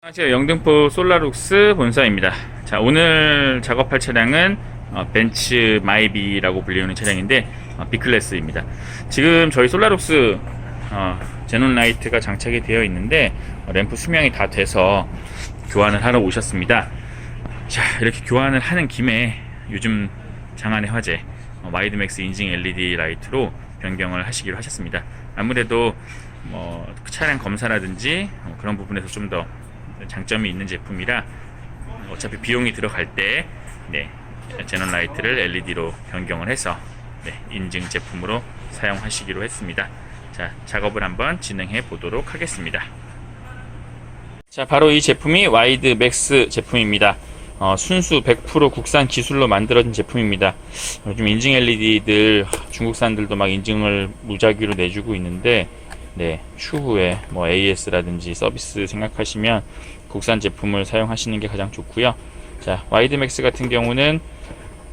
안녕하세요. 영등포 솔라룩스 본사입니다. 자, 오늘 작업할 차량은 어, 벤츠 마이비라고 불리는 차량인데 어, B클래스입니다. 지금 저희 솔라룩스 어, 제논 라이트가 장착이 되어 있는데 어, 램프 수명이 다 돼서 교환을 하러 오셨습니다. 자, 이렇게 교환을 하는 김에 요즘 장안의 화제 어, 와이드맥스 인증 LED 라이트로 변경을 하시기로 하셨습니다. 아무래도 뭐 차량 검사라든지 어, 그런 부분에서 좀더 장점이 있는 제품이라 어차피 비용이 들어갈 때 네, 제논 라이트를 LED로 변경을 해서 네, 인증 제품으로 사용하시기로 했습니다. 자, 작업을 한번 진행해 보도록 하겠습니다. 자, 바로 이 제품이 와이드 맥스 제품입니다. 어, 순수 100% 국산 기술로 만들어진 제품입니다. 요즘 인증 LED들 중국산들도 막 인증을 무작위로 내주고 있는데 네, 추후에 뭐 AS라든지 서비스 생각하시면 국산 제품을 사용하시는 게 가장 좋고요. 자, 와이드맥스 같은 경우는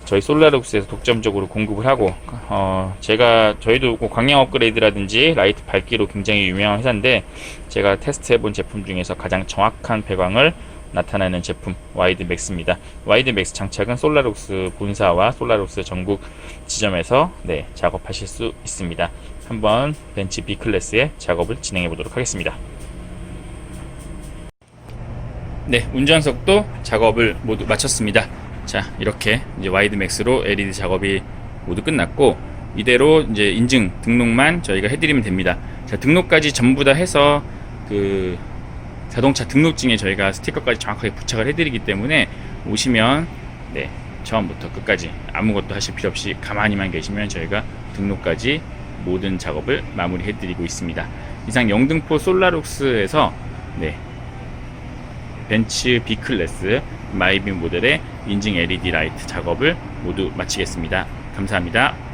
저희 솔라룩스에서 독점적으로 공급을 하고 어, 제가 저희도 뭐 광량 업그레이드라든지 라이트 밝기로 굉장히 유명한 회사인데 제가 테스트해 본 제품 중에서 가장 정확한 배광을 나타내는 제품 와이드 맥스입니다. 와이드 맥스 장착은 솔라룩스 본사와 솔라룩스 전국 지점에서 네, 작업하실 수 있습니다. 한번 벤츠 B 클래스의 작업을 진행해 보도록 하겠습니다. 네, 운전석도 작업을 모두 마쳤습니다. 자, 이렇게 이제 와이드 맥스로 LED 작업이 모두 끝났고 이대로 이제 인증 등록만 저희가 해드리면 됩니다. 자, 등록까지 전부 다 해서 그 자동차 등록증에 저희가 스티커까지 정확하게 부착을 해드리기 때문에 오시면 네 처음부터 끝까지 아무것도 하실 필요 없이 가만히만 계시면 저희가 등록까지 모든 작업을 마무리해드리고 있습니다. 이상 영등포 솔라룩스에서 네 벤츠 B 클래스 마이빔 모델의 인증 LED 라이트 작업을 모두 마치겠습니다. 감사합니다.